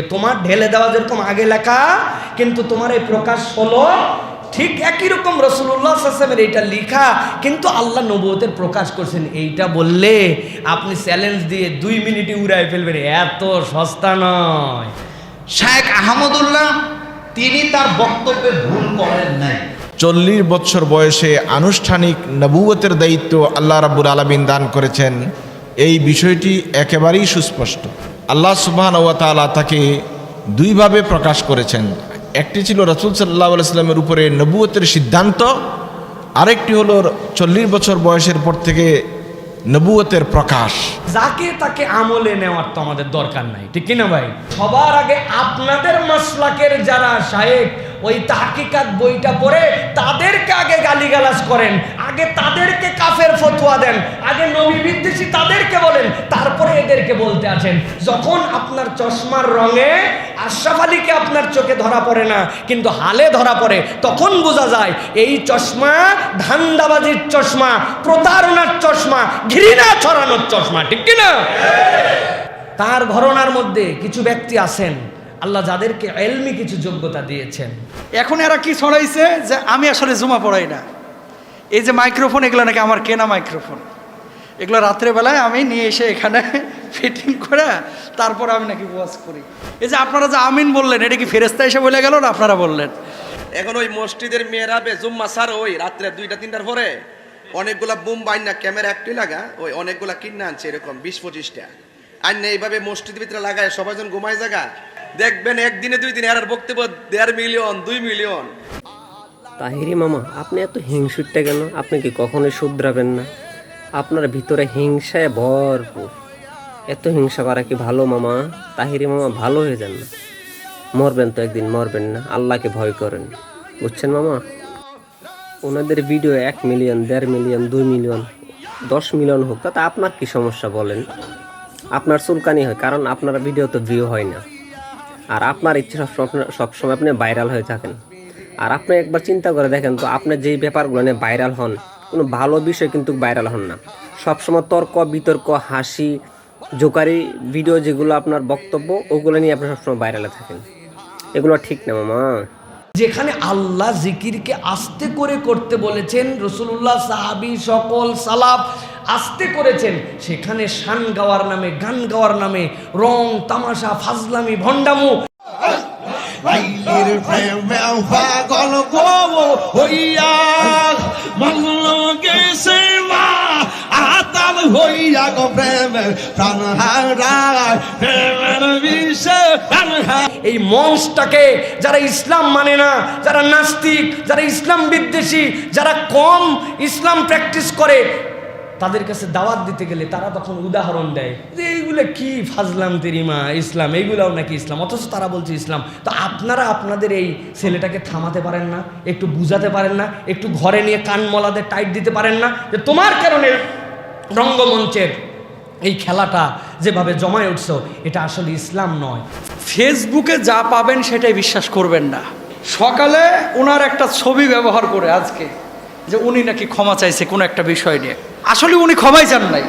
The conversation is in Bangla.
তোমার ঢেলে দেওয়া যেরকম আগে লেখা, কিন্তু তোমার এই প্রকাশ হলো ঠিক একই রকম রসুল্লাহ আসলামের এইটা লিখা, কিন্তু আল্লাহ নবুয়তের প্রকাশ করছেন এইটা বললে আপনি চ্যালেঞ্জ দিয়ে দুই মিনিটে উড়াই ফেলবেন, এত সস্তা নয়। শেখ আহমদুল্লাহ, তিনি তার বক্তব্যে ভুল করেন নাই। চল্লিশ বছর বয়সে আনুষ্ঠানিক নবুয়তের দায়িত্ব আল্লাহ রাব্বুল আলমিন দান করেছেন। এই বিষয়টি একেবারেই সুস্পষ্ট। আল্লাহ সুবহান ওয়া তাআলা তাকে দুইভাবে প্রকাশ করেছেন। একটি ছিল রসুল সাল্লাহ আলাইস্লামের উপরে নবুয়তের সিদ্ধান্ত, আরেকটি হলো চল্লিশ বছর বয়সের পর থেকে নবুয়তের প্রকাশ। যাকে তাকে আমলে নেওয়ার তো আমাদের দরকার নাই, ঠিক কিনা ভাই? সবার আগে আপনাদের মাসলাকের যারা সাহেব ওই তাহকিকাত বইটা পড়ে তাদেরকে আগে গালিগালাজ করেন, আগে তাদেরকে কাফের ফতুয়া দেন, আগে নবী বিদ্বেষী তাদেরকে বলেন, তারপরে এদেরকে বলতে আছেন, যখন আপনার চশমার রঙে আশরাফ আলীকে আপনার চোখে ধরা পড়ে না, কিন্তু হালে ধরা পড়ে, তখন বোঝা যায় এই চশমা ধান্দাবাজির চশমা, প্রতারণার চশমা, ঘৃণা ছড়ানোর চশমা, ঠিক কিনা তার ঘরনার মধ্যে কিছু ব্যক্তি আছেন, আল্লাহ যাদেরকে এলমি কিছু যোগ্যতা দিয়েছেন। এখন এরা কি ছড়াইছে যে আমি আসলে জুমা পড়াই না? এই যে মাইক্রোফোন, এগুলো নাকি আমার কেনা মাইক্রোফোন। এগুলো রাত্রেবেলায় আমি নিয়ে এসে এখানে ফিটিং করে তারপর আমি নাকি ওয়াজ করি। এই যে আপনারা যে আমিন বললেন এটা কি ফেরেস্তা এসে বলে গেল না আপনারা বললেন? এখন ওই মসজিদের মেয়েরাবে জুম্মা সার ওই রাত্রে দুইটা তিনটার পরে অনেকগুলা বুম বাইনা ক্যামেরা একটি লাগা ওই অনেকগুলা কিনে আনছে এরকম বিশ পঁচিশটা। আর না এইভাবে মসজিদের ভিতরে লাগায় সবাই যখন ঘুমায় জায়গা দেখবেন একদিনে দুই দিনে আর বক্তব্য দেড় মিলিয়ন দুই মিলিয়ন। তাহিরি মামা আপনি এত হিংসুটটা কেন? আপনি কি কখনোই শুধরাবেন না? আপনার ভিতরে হিংসায় ভরপুর। এত হিংসা করা কি ভালো, মামা? তাহিরি মামা, ভালো হয়ে যান না। মরবেন তো একদিন, মরবেন না। আল্লাহকে ভয় করেন। বুঝছেন, মামা? ওনাদের ভিডিও এক মিলিয়ন দেড় মিলিয়ন দুই মিলিয়ন দশ মিলিয়ন হোক, তাতে আপনার কি সমস্যা বলেন? আপনার চুলকানি হয়, কারণ আপনার ভিডিও তো ভিউ হয় না। আর আপনার ইচ্ছে সবসময় সবসময় আপনি ভাইরাল হয়ে থাকেন। আর আপনি একবার চিন্তা করে দেখেন তো, আপনি যেই ব্যাপারগুলো নিয়ে ভাইরাল হন, কোনো ভালো বিষয় কিন্তু ভাইরাল হন না। সবসময় তর্ক, বিতর্ক, হাসি জোকারি ভিডিও যেগুলো আপনার বক্তব্য ওগুলো নিয়ে আপনি সবসময় ভাইরালে থাকেন। এগুলো ঠিক না মামা। যেখানে আল্লাহ জিকিরকে আস্তে করে করতে বলেছেন রসুল্লাহ সাহাবি সকল সালাফ আস্তে করেছেন সেখানে শান গাওয়ার নামে গান গাওয়ার নামে রং তামাশা ফাজলামি ভণ্ডামু। এই মঞ্চটাকে যারা ইসলাম মানে না, যারা নাস্তিক, যারা ইসলাম বিদ্বেষী, যারা কম ইসলাম প্র্যাকটিস করে, তাদের কাছে দাওয়াত দিতে গেলে তারা তখন উদাহরণ দেয়। যে এইগুলো কি ফাজলাম তেরিমা, ইসলাম? এইগুলাও নাকি ইসলাম? অথচ তারা বলছে ইসলাম। তো আপনারা আপনাদের এই ছেলেটাকে থামাতে পারেন না, একটু বুঝাতে পারেন না, একটু ঘরে নিয়ে কান মলাতে, টাইট দিতে পারেন না, যে তোমার কারণে রঙ্গমঞ্চের এই খেলাটা যেভাবে জমায় উঠছ, এটা আসলে ইসলাম নয়। ফেসবুকে যা পাবেন সেটাই বিশ্বাস করবেন না। সকালে ওনার একটা ছবি ব্যবহার করে আজকে, যে উনি নাকি ক্ষমা চাইছে কোনো একটা বিষয় নিয়ে। আসলে উনি ক্ষমাই চান নাই।